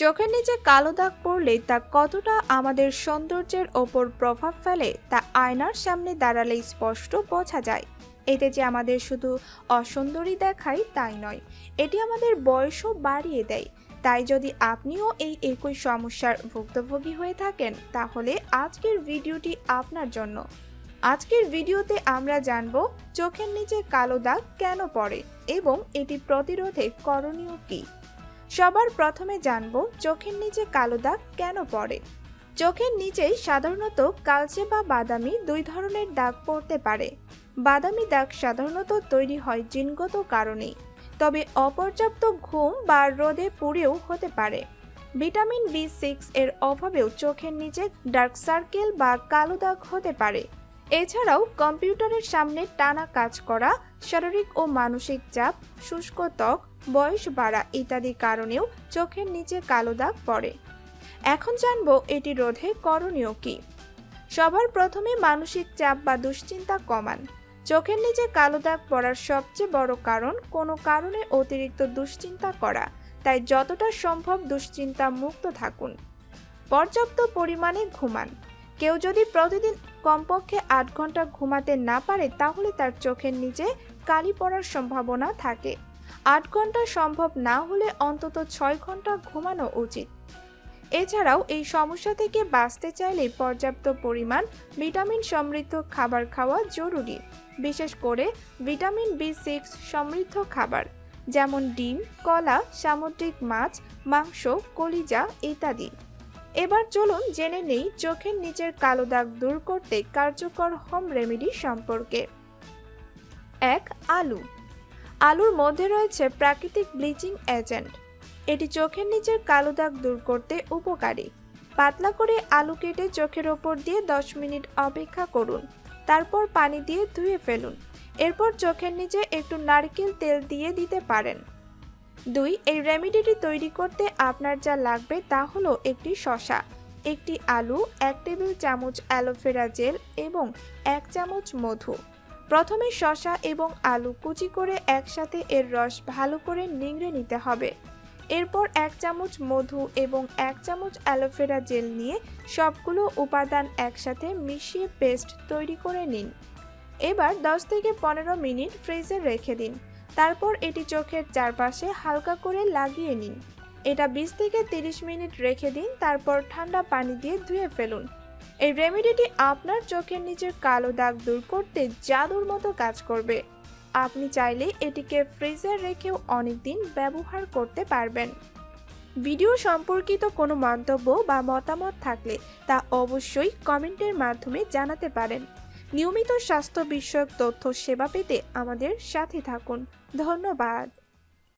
চোখের নিচে কালো দাগ পড়লে তা কতটা আমাদের সৌন্দর্যের ওপর প্রভাব ফেলে, তা আয়নার সামনে দাঁড়ালে স্পষ্ট বোঝা যায়। এতে যে আমাদের শুধু অসুন্দরী দেখায় তাই নয়, এটি আমাদের বয়সও বাড়িয়ে দেয়। তাই যদি আপনিও এই একই সমস্যার ভুক্তভোগী হয়ে থাকেন, তাহলে আজকের ভিডিওটি আপনার জন্য। আজকের ভিডিওতে আমরা জানব চোখের নিচে কালো দাগ কেন পড়ে এবং এটি প্রতিরোধে করণীয় কী। সবার প্রথমে জানব চোখের নিচে কালো দাগ কেন পড়ে। চোখের নিচে সাধারণত কালচে বা বাদামি দুই ধরনের দাগ পড়তে পারে। বাদামি দাগ সাধারণত তৈরি হয় জিনগত কারণেই, তবে অপর্যাপ্ত ঘুম বা রোদে পুড়েও হতে পারে। ভিটামিন বি সিক্স এর অভাবেও চোখের নিচে ডার্ক সার্কেল বা কালো দাগ হতে পারে। এছাড়াও কম্পিউটারের সামনে টানা কাজ করা, শারীরিক ও মানসিক চাপ, শুষ্ক ত্বক, বয়স বাড়া ইত্যাদি কারণেও চোখের নিচে কালো দাগ পড়ে। এখন জানব এটি রোধে করণীয় কি। সবার প্রথমে মানসিক চাপ বা দুশ্চিন্তা কমান। চোখের নিচে কালো দাগ পড়ার সবচেয়ে বড় কারণ কোনো কারণে অতিরিক্ত দুশ্চিন্তা করা, তাই যতটা সম্ভব দুশ্চিন্তা মুক্ত থাকুন। পর্যাপ্ত পরিমাণে ঘুমান। কেউ যদি প্রতিদিন কমপক্ষে আট ঘণ্টা ঘুমাতে না পারে তাহলে তার চোখের নিচে কালি পড়ার সম্ভাবনা থাকে। আট ঘণ্টা সম্ভব না হলে অন্তত ছয় ঘণ্টা ঘুমানো উচিত। এছাড়াও এই সমস্যা থেকে বাঁচতে চাইলে পর্যাপ্ত পরিমাণ ভিটামিন সমৃদ্ধ খাবার খাওয়া জরুরি। বিশেষ করে ভিটামিন বি সিক্স সমৃদ্ধ খাবার, যেমন ডিম, কলা, সামুদ্রিক মাছ, মাংস, কলিজা ইত্যাদি। এবার চলুন জেনে নেই চোখের নিচের কালো দাগ দূর করতে কার্যকর হোম রেমেডি সম্পর্কে। এক, আলু। আলুর মধ্যে রয়েছে প্রাকৃতিক ব্লিচিং এজেন্ট। এটি চোখের নিচের কালো দাগ দূর করতে উপকারী। পাতলা করে আলু কেটে চোখের ওপর দিয়ে দশ মিনিট অপেক্ষা করুন। তারপর পানি দিয়ে ধুয়ে ফেলুন। এরপর চোখের নিচে একটু নারকেল তেল দিয়ে দিতে পারেন। দুই, এই রেমেডিটি তৈরি করতে আপনার যা লাগবে তা হলো একটি শশা একটি আলু, এক টেবিল চামচ অ্যালোভেরা জেল এবং এক চামচ মধু। প্রথমে শশা এবং আলু কুচি করে একসাথে এর রস ভালো করে নিংড়ে নিতে হবে। এরপর এক চামচ মধু এবং এক চামচ অ্যালোভেরা জেল নিয়ে সবগুলো উপাদান একসাথে মিশিয়ে পেস্ট তৈরি করে নিন। এবার 10 থেকে পনেরো মিনিট ফ্রিজে রেখে দিন। তারপর এটি চোখের চারপাশে হালকা করে লাগিয়ে নিন। এটা 20 থেকে 30 মিনিট রেখে দিন, তারপর ঠান্ডা পানি দিয়ে ধুয়ে ফেলুন। এই রেমেডিটি আপনার চোখের নিচের কালো দাগ দূর করতে জাদুর মতো কাজ করবে। আপনি চাইলে এটিকে ফ্রিজে রেখেও অনেকদিন ব্যবহার করতে পারবেন। ভিডিও সম্পর্কিত কোনো মন্তব্য বা মতামত থাকলে তা অবশ্যই কমেন্টের মাধ্যমে জানাতে পারেন। নিয়মিত স্বাস্থ্য বিষয়ক তথ্য সেবা পেতে আমাদের সাথে থাকুন। ধন্যবাদ।